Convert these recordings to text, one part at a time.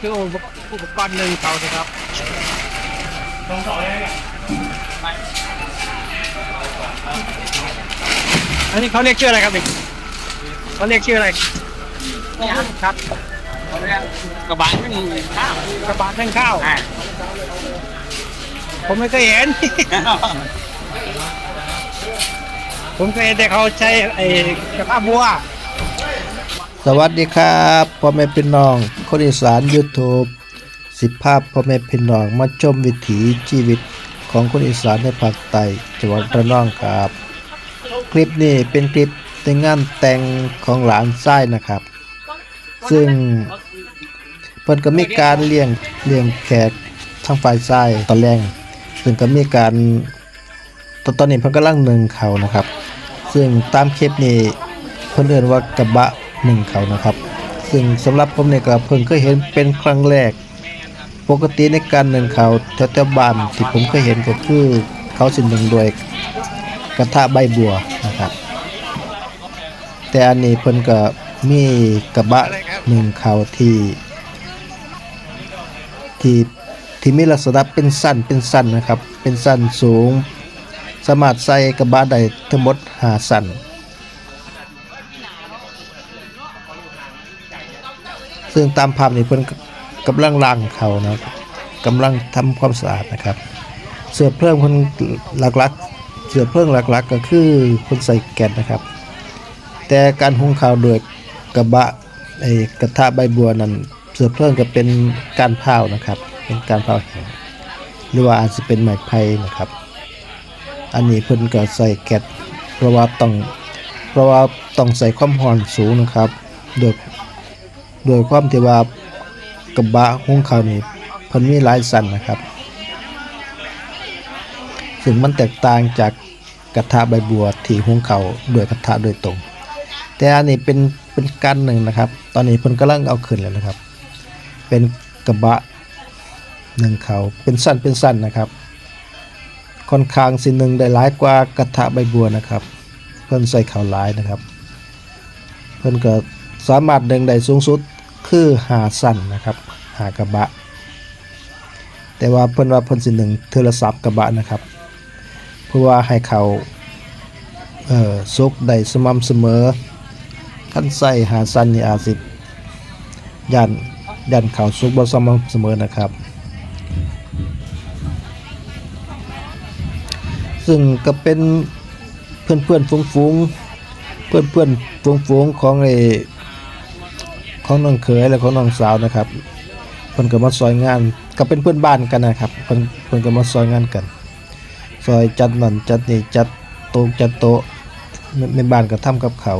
คืออุปกรณ์หนึ่งเขาสิครับตรงต่อเลยเนี่ยอันนี้เขาเรียกชื่ออะไรครับนี่เขาเรียกชื่ออะไรครับกระบะไม่มีข้าวกระบะนึ่งข้าวอ่าผมไม่เคยเห็น ผมเคยเห็นแต่เขาใช้ไอ้กระทะบัว สวัสดีครับพ่อแม่พี่น้องคนอีสาน YouTube สิภาพพ่อแม่พี่น้องมาชมวิถีชีวิตของคนอีสานในภาคใต้จังหวัดระนองครับ คลิปนี้เป็นคลิปในงานแต่งของหลานไส้นะครับ ซึ่งเพิ่นก็มีการเลี้ยงเลี้ยงแขกทางฝ่ายไส้ตอนแรกซึ่งก็มีการตอนตอนนี้เพิ่นกำลังนึ่งเขานะครับ ซึ่งตามคลิปนี้เพิ่นเอิ้นว่ากระบะ นึ่งเขานะครับ ซึ่งสำหรับผมเนี่ยก็เพิ่งเคยเห็นเป็นครั้งแรก ปกติในการหนึ่งเขาแถวๆบ้านที่ผมเคยเห็นก็คือเขาสิหนึ่งด้วยกระทะใบบัวนะครับ แต่อันนี้เพิ่นก็มีกระบะหนึ่งเขาที่ที่ที่มีลักษณะเป็นสั้นเป็นสั้นนะครับ เป็นสั้นสูง สามารถใส่กระบะได้ทั้งหมดหาสั้น ซึ่งตามภาพนี้เพิ่นกำลังล้างเขานะกำลังทำความสะอาดนะครับ เสื้อเพลิงเพิ่นหลักๆ เสื้อเพลิงหลักๆ ก็คือเพิ่นใส่แก๊สนะครับ แต่การหุงข้าวโดยกระบะไอ้กระทะใบบัวนั้นเสื้อเพลิงก็เป็นการเผานะครับ เป็นการเผาแห้งหรือว่าอาจจะเป็นไม้ไผ่นะครับ อันนี้เพิ่นก็ใส่แก๊สเพราะว่าต้องเพราะว่าต้องใส่ความร้อนสูงนะครับโดย โดยความที่ว่ากระบะหุงข้านี่เพิ่นมีหลายสันนะครับซึ่งมันแตกต่างจากกระทะใบบัวที่หุงข้าวด้วยกระทะโดยตรง แต่อันนี้เป็นเป็นกันหนึ่งนะครับ ตอนนี้เพิ่นกำลังเอาขึ้นแล้วนะครับ เป็นกระบะหนึ่งเขาเป็นสั้นเป็นสั้นนะครับ ค่อนข้างสิหนึ่งได้หลายกว่ากระทะใบบัวนะครับ เพิ่นใส่เขาหลายนะครับ เพิ่นก็ สามารถดึงได้สูงสุดคือหาสั้นนะครับหากระบะ แต่ว่าเพิ่นว่าเพิ่นสิหนึ่งเทอละสับกระบะนะครับ เพื่อว่าให้เขาเอ่อสุกได้สม่ำเสมอขั้นใส่หาสั้นนี่อาจสิยันยันเขาสุกบ่สม่ำเสมอนะครับซึ่งก็เป็นเพื่อนเพื่อนๆฟุ้งเพื่อนเพื่อนๆฟุ้งของไอ้ ของน้องเขยและของน้องสาวนะครับเพิ่นก็มาซอยงานก็เป็นเพื่อนบ้านกันนะครับเพิ่นเพิ่นก็มาซอยงานกัน ซอยจัดนั่นจัดนี่จัดโต๊ะจัดโต๊ะในบ้านก็ทำกับเขา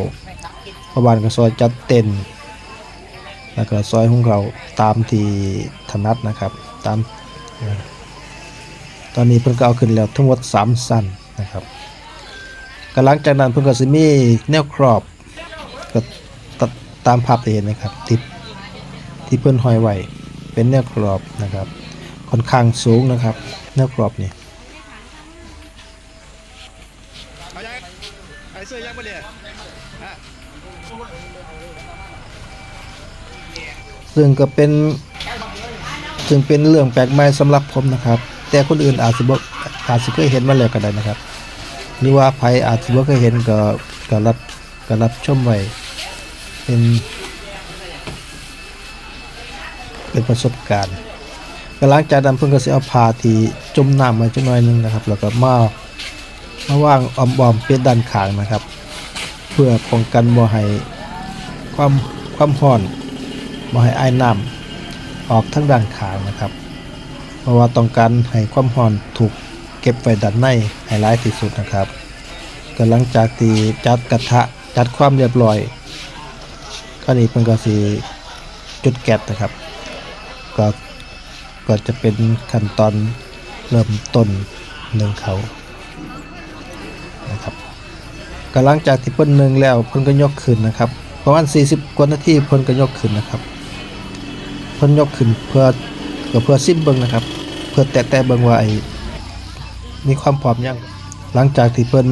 พอบ้านก็ซอยจัดเต็นแล้วก็ซอยของเขาตามที่ถนัดนะครับตามตอนนี้เพิ่นก็เอาขึ้นแล้วทั้งหมด3สั้นนะครับก็หลังจากนั้นเพิ่นก็สิมีแนวครอบก็ ตามภาพที่เห็นนะครับที่ที่เพิ่อนหอยไว้เป็นแนวครอบนะครับ ค่อนข้างสูงนะครับ แนวครอบนี่ไอ้เสื้อยังไม่เรียนซึ่งก็เป็นซึ่งเป็นเรื่องแปลกใหม่สำหรับผมนะครับ แต่คนอื่นอาจจะบอาจจะเคยเห็นมาแล้วก็ได้นะครับหรือว่าใครอาจจะบ่เคยเห็นก็ก็รับก็รับชมไว้ เป็น เป็นประสบการณ์ก็หลังจากนั้นเพิ่นก็สิเอาผ้าที่จมน้ำไว้จักหน่อยหนึงนะครับ แล้วก็มามาว่างอ้อมๆเป็นด้านข้างนะครับ เพื่อป้องกันบ่ให้ความความร้อนบ่ให้ไอ้ายน้ำออกทั้งด้านข้างนะครับ เพราะว่าต้องการให้ความร้อนถูกเก็บไว้ด้านในให้หลายที่สุดนะครับก็หลังจากที่จัดกระทะจัดความเรียบร้อย ก็นี้เพิ่นก็สิจุดแก๊สนะครับ ก็ก็จะเป็นขั้นตอนเริ่มต้นหนึ่งเขานะครับก็หลังจากที่เพิ่นหนึ่งแล้วเพิ่นก็ยกขึ้นนะครับประมาณ 40 กว่านาทีเพิ่นก็ยกขึ้นนะครับเพิ่นยกขึ้นเพื่อก็เพื่อซิมเบิ่งนะครับ เพื่อแตะๆเบิ่งว่าไอ้มีความพร้อมยังหลังจากที่เพิ่น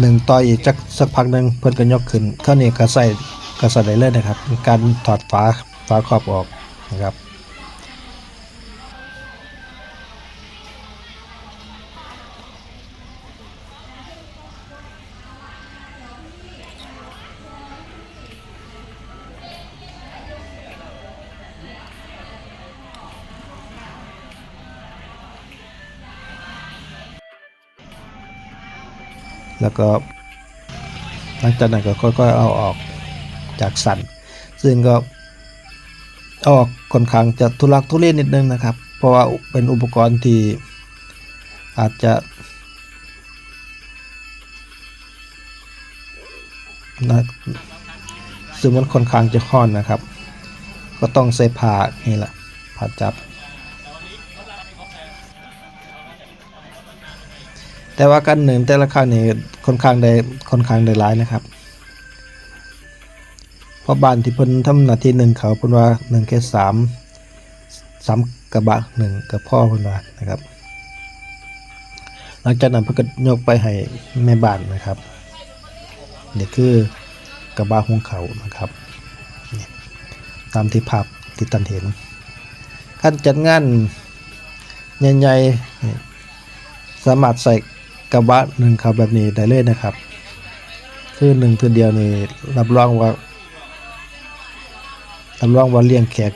หนึ่งต่ออีกจักสักพักหนึ่งเพิ่นก็ยกขึ้นครานี้ก็ใส่ ก็สอนได้เลยนะครับ การถอดฝาฝาครอบออกนะครับแล้วก็หลังจากนั้นก็ค่อยๆเอาออก จากสัน ซึ่งก็ออกค่อนข้างจะทุลักทุเลนิดนึงนะครับ เพราะว่าเป็นอุปกรณ์ที่อาจจะนะซึ่งมันค่อนข้างจะค่อนนะครับ ก็ต้องใส่ผ้านี่แหละผ้าจับ แต่ว่าการหนึ่งแต่ละครั้งนี่ค่อนข้างได้ค่อนข้างได้หลายนะครับ เพราะบ้านที่เพิ่นทำหน้าที่หนึ่งเขาเพิ่นว่าหนึ่งแค่สามสามกระบะหนึ่งกับพ่อเพิ่นว่านะครับ หลังจากนั้นเพิ่นก็ยกไปให้แม่บ้านนะครับนี่คือกระบะหุงเขานะครับตามที่ภาพที่ตันเห็นการจัดงานใหญ่ๆสามารถใส่กระบะหนึ่งเขาวแบบนี้ได้เลยนะครับ คือหนึ่งคือเดียวนี่รับรองว่า สำรองว่าเลี้ยงแขก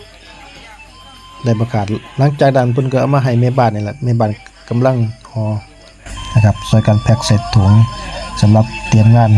ได้ประกาศ หลังจากดันเพิ่นก็เอามาให้แม่บ้านนี่แหละแม่บ้านกำลังห่อนะครับช่วยกันแพ็คเสร็จถุงสำหรับเตรียมงาน